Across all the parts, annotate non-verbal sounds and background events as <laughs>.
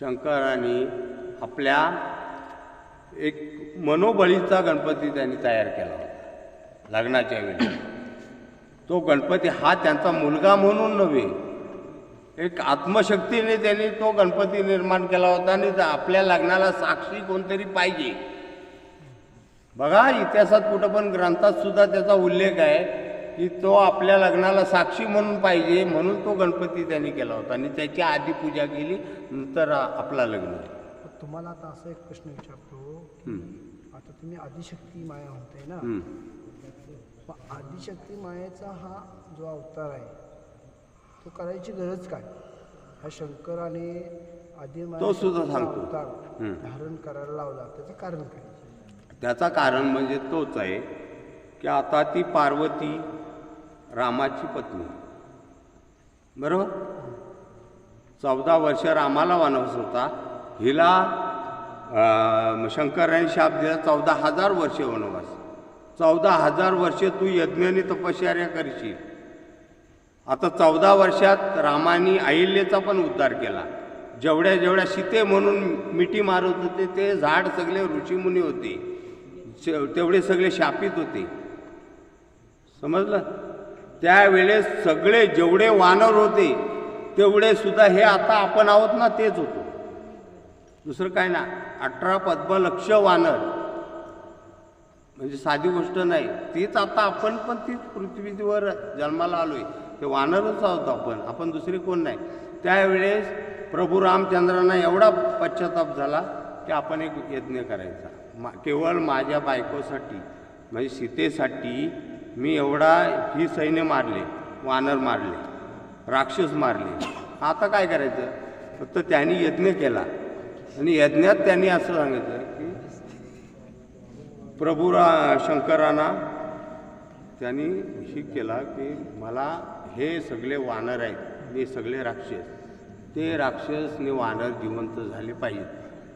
शंकराने आपल्या एक मनोबळीचा गणपती त्यांनी तयार केला होता लग्नाच्या वेळी. तो गणपती हा त्यांचा मुलगा म्हणून नव्हे एक आत्मशक्तीने त्यांनी तो गणपती निर्माण केला होता आणि आपल्या लग्नाला साक्षी कोणतरी पाहिजे. बघा इतिहासात कुठं पण ग्रंथात सुद्धा त्याचा उल्लेख आहे की तो आपल्या लग्नाला साक्षी म्हणून पाहिजे म्हणून तो गणपती त्यांनी केला होता. आणि त्याची आधी पूजा केली नंतर आपला लग्न. तुम्हाला आता असा एक प्रश्न विचारतो. आता तुम्ही आदिशक्ती माया म्हणताय ना? आदिशक्ती मायेचा हा जो अवतार आहे तो करायची गरज काय? हा शंकराने आदी तो सुद्धा सांगतो. धारण करायला लावला. त्याचं कारण काय? त्याचा कारण म्हणजे तोच आहे की आता ती पार्वती रामाची पत्नी. बरोबर? चौदा वर्ष रामाला वनवास होता. हिला शंकरांनी शंकराने शाप दिला. चौदा हजार वर्ष वनवास. चौदा हजार वर्ष तू यज्ञाने तपश्चर्या करशील. आता चौदा वर्षात रामाने अहिल्याचा पण उद्धार केला. जेवढ्या जेवढ्या सीते म्हणून मिठी मारत होते ते झाड सगळे ऋषीमुनी होते. तेवढे सगळे शापित होते. समजलं? त्यावेळेस सगळे जेवढे वानर होते तेवढे सुद्धा हे आता आपण आहोत ना तेच होतो. दुसरं काय ना अठरा पद्मलक्ष वानर. म्हणजे साधी गोष्ट नाही तीच आता आपण पण तीच पृथ्वीवर जन्माला आलोय. ते वानरच आहोत आपण आपण दुसरे कोण नाही. त्यावेळेस प्रभू रामचंद्रांना एवढा पश्चाताप झाला की आपण एक यज्ञ करायचा. मा केवळ माझ्या बायकोसाठी म्हणजे सीतेसाठी मी एवढा ही सैन्य मारले वानर मारले राक्षस मारले. आता काय करायचं? फक्त त्यांनी यज्ञ केला. आणि यज्ञात त्यांनी असं सांगितलं की प्रभू रा शंकरांना त्यांनी ही केला की मला हे सगळे वानर आहेत हे सगळे राक्षस ते राक्षस वानर जिवंत झाले पाहिजेत.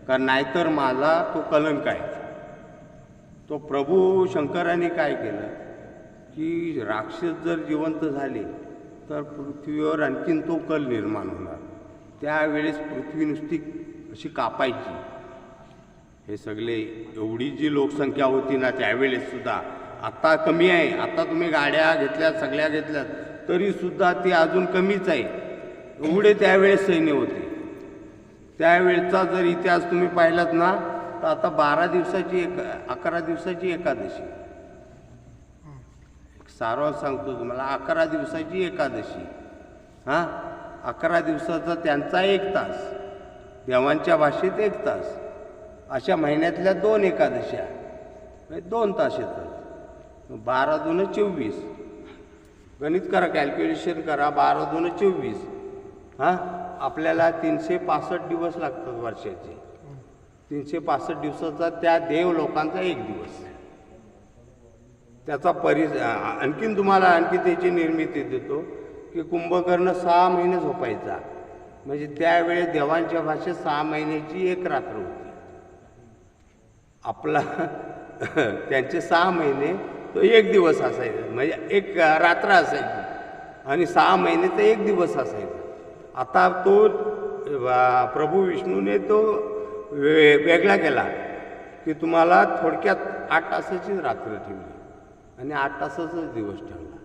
कारण नाहीतर माझा तो कलंक आहे. तो प्रभू शंकराने काय केलं? की राक्षस जर जिवंत झाले तर पृथ्वीवर आणखीन तो कल निर्माण होणार. त्यावेळेस पृथ्वी नुसती अशी कापायची. हे सगळे एवढी जी लोकसंख्या होती ना त्यावेळेस सुद्धा. आता कमी आहे. आता तुम्ही गाड्या घेतल्यात सगळ्या घेतल्यात तरीसुद्धा ती अजून कमीच आहे. एवढे त्यावेळेस सैन्य होते. त्यावेळेचा जर इतिहास तुम्ही पाहिलात ना तर आता बारा दिवसाची एक अकरा दिवसाची एकादशी. एक सांगतो तुम्हाला अकरा दिवसाची एकादशी. हां? अकरा दिवसाचा त्यांचा एक तास देवांच्या भाषेत एक तास. अशा महिन्यातल्या दोन एकादशा म्हणजे दोन तास येतात. बारा दोन चोवीस. गणित करा कॅल्क्युलेशन करा बारा दोन चोवीस. हां? आपल्याला तीनशे पासष्ट दिवस लागतात वर्षाचे. तीनशे पासष्ट दिवसाचा त्या देव लोकांचा एक दिवस. त्याचा परि आणखीन तुम्हाला आणखी त्याची निर्मिती देतो की कुंभकर्ण सहा महिने झोपायचा. म्हणजे त्यावेळेस देवांच्या भाषेत सहा महिन्याची एक रात्र होती. आपला <laughs> त्यांचे सहा महिने तो एक दिवस असायचा. म्हणजे एक रात्र असायची. आणि सहा महिने तर एक दिवस असायचा. आता तो प्रभू विष्णूने तो वे वेगळा केला की तुम्हाला थोडक्यात आठ तासाचीच रात्र ठेवली. आणि आठ तासाचाच दिवस ठेवला.